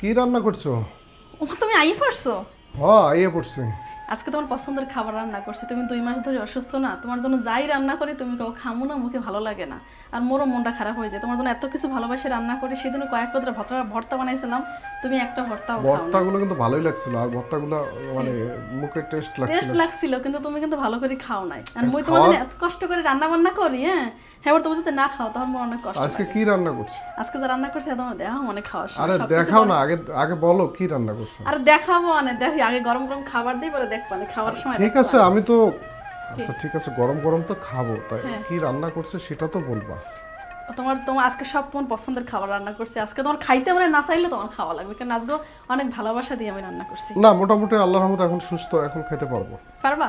কি রান্না করছ? ও তুমি আইয়ে পড়ছো? হ আইয়ে পড়ছি। আজকে তোমার পছন্দের খাবার রান্না করছি। তুমি দুই মাস ধরে অসুস্থ না তোমার জন্য যাই রান্না করি তুমি কেউ খামো না মুখে ভালো লাগে না। আর মোরও মনটা খারাপ হয়ে যায়। তোমার জন্য এত কিছু ভালোবাসে রান্না করি সেদিনও কয়েক পত্র ভর্তা ভর্তা বানাইছিলাম। তুমি একটা ভর্তাও খাও ভর্তাগুলো কিন্তু ভালোই লাগছিল আর ভর্তাগুলো মানে মুখে টেস্ট লাগছিল। টেস্ট লাগছিল কিন্তু তুমি কিন্তু ভালো করে খাও নাই। আর মুই তোমার জন্য এত কষ্ট করে রান্না বান্না করি হ্যাঁ? হ্যাঁ তুমি যদি না খাও তখন মোর অনেক কষ্ট আজকে কি রান্না করছ? আজকে যা রান্না করছি তোমার দেখা অনেক খাওয়া আরে দেখাও না আগে আগে বলো কি রান্না করছ। আরে দেখাবো অনেক দেখি আগে গরম গরম খাবার দিই পরে দেখব না খাওয়ার সময় ঠিক আছে আমি তো আচ্ছা ঠিক আছে গরম গরম তো খাব তাই হ্যাঁ। কি রান্না করছে সেটা তো বলবা। তোমার তোমার আজকে সব তোমার পছন্দের খাবার রান্না করছি। আজকে তোমার খাইতে মানে না চাইলে তোমার খাওয়া লাগবে কারণ আজকে অনেক ভালোবাসা দিয়ে আমি রান্না করছি। না মোটামুটি আল্লাহর রহমতে এখন সুস্থ এখন খেতে পারব। পারবা?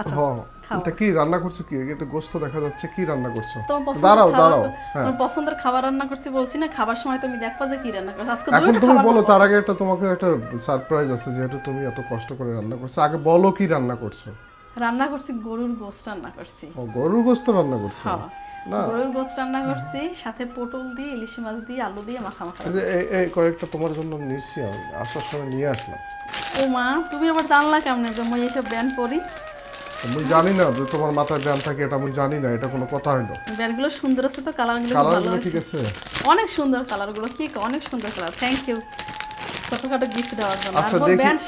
আচ্ছা হ্যাঁ। এটা কি রান্না করছ কি? এটা গোস্ত দেখা যাচ্ছে কি রান্না করছ? তোমার দাঁড়াও দাঁড়াও তোমার পছন্দের খাবার রান্না করছি বলছি না খাবার সময় তুমি দেখবা যে কি রান্না করছ। আজকে এখন তুমি বলো তার আগে একটা তোমাকে একটা সারপ্রাইজ আছে যেহেতু তুমি এত কষ্ট করে রান্না করছ। আগে বলো কি রান্না করছ। রান্না করছি গরুর গোস্ত রান্না করছি। ও গরুর গোস্ত রান্না করছ? না। গরুর গোস্ত রান্না করছি সাথে পটল দিয়ে ইলিশ মাছ দিয়ে আলু দিয়ে মাখা এই কয়েকটা তোমার জন্য নিচ্ছি আমি আসার সময় নিয়ে আসলাম। ও মা তুমি আবার জানলা কেমনে যে মই এইসব ব্যান্ড পরি? আমি জানি না যে তোমার মাথায় থাকে এটা আমি জানি না এটা কোনো কথা হইল। সুন্দর আছে তো কালারগুলো কালার ভালো গুলো আছে। ঠিক আছে? অনেক সুন্দর কালারগুলো কি অনেক সুন্দর কালার থ্যাংক ইউ ছোটখাটো গিফট দেওয়ার জন্য। আচ্ছা,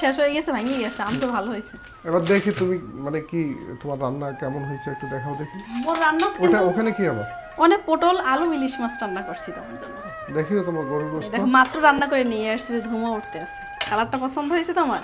শেষ হয়ে গেছে গেছে আমি তো ভালো হয়েছে। এবার দেখি তুমি মানে কি তোমার রান্না কেমন হয়েছে একটু দেখাও দেখি। মোর রান্না ওটা ওখানে কি আবার? অনেক পটল আলু ইলিশ মাছ রান্না করছি তোমার জন্য। দেখি তোমার গরুর গোস্ত। দেখো মাত্র রান্না করে নিয়ে আসছি যে ধুমা উঠতে আছে কালারটা পছন্দ হয়েছে তোমার?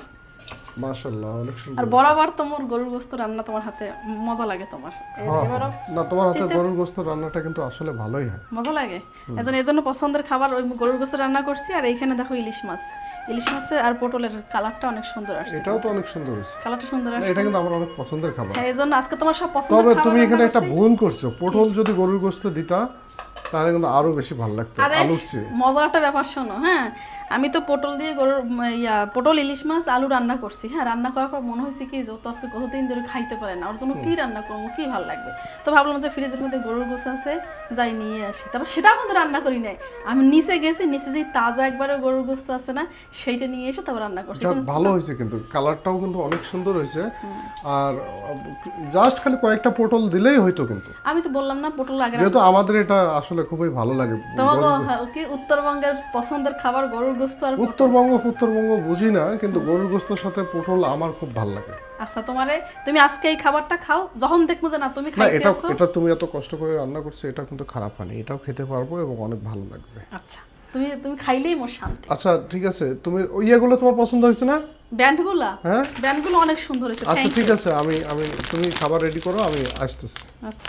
মাশাআল্লাহ অনেক সুন্দর আর বরাবর তোমার গরুর গোস্ত রান্না তোমার হাতে মজা লাগে তোমার। এ- হ্যাঁ, এবারও না তোমার হাতে গরুর গোস্ত রান্নাটা কিন্তু আসলে ভালোই হয়। মজা লাগে। এজন্য এজন্য পছন্দের খাবার ওই গরুর রান্না করছি আর এইখানে দেখো ইলিশ মাছ। ইলিশ মাছে আর পটলের কালারটা অনেক সুন্দর আসছে। এটাও তো অনেক সুন্দর হয়েছে। কালারটা সুন্দর না, আসছে। এটা কিন্তু আমার অনেক পছন্দের খাবার। হ্যাঁ এজন্য আজকে তোমার সব পছন্দের খাবার তুমি এখানে একটা। ভুল করছ। পটল যদি গরুর গোস্ত দিতা তাহলে কিন্তু আরও বেশি ভালো লাগতো আলুর চেয়ে। মজার একটা ব্যাপার শোনো হ্যাঁ? আমি তো পটল দিয়ে গরুর ইয়া পটল ইলিশ মাছ আলু রান্না করছি হ্যাঁ? রান্না করার পর মনে হয়েছে কি যে তো আজকে কতদিন ধরে খাইতে পারে না ওর জন্য কি রান্না করব কি ভালো লাগবে? তো ভাবলাম যে ফ্রিজের মধ্যে গরুর গোছ আছে যাই নিয়ে আসি। তারপর সেটাও কিন্তু রান্না করি নাই। আমি নিচে গেছি নিচে যেই তাজা একবারে গরুর গোস্ত আছে না সেইটা নিয়ে এসে তারপর রান্না করছি। ভালো হয়েছে কিন্তু কালারটাও কিন্তু অনেক সুন্দর হয়েছে। আর জাস্ট খালি কয়েকটা পটল দিলেই হয়তো কিন্তু। আমি তো বললাম না পটল আগে যেহেতু আমাদের এটা আসলে খুবই ভালো লাগে। কি উত্তরবঙ্গের পছন্দের খাবার গরুর গোস্ত আর উত্তরবঙ্গ উত্তরবঙ্গ বুঝি না কিন্তু গরুর গোস্তর সাথে পটল আমার খুব ভালো লাগে। আচ্ছা তোমারে তুমি আজকে এই খাবারটা খাও যখন দেখব যে না তুমি খাইতে এটা এটা তুমি এত কষ্ট করে রান্না করছ এটা কিন্তু খারাপ হয়নি এটাও খেতে পারব এবং অনেক ভালো লাগবে। আচ্ছা তুমি তুমি খাইলেই মোর শান্তি। আচ্ছা ঠিক আছে তুমি ইয়েগুলো তোমার পছন্দ হয়েছে না? ব্যান্ডগুলা? হ্যাঁ? ব্যান্ডগুলো অনেক সুন্দর হয়েছে আচ্ছা ঠিক আছে আমি আমি তুমি খাবার রেডি করো আমি আসতেছি। আচ্ছা।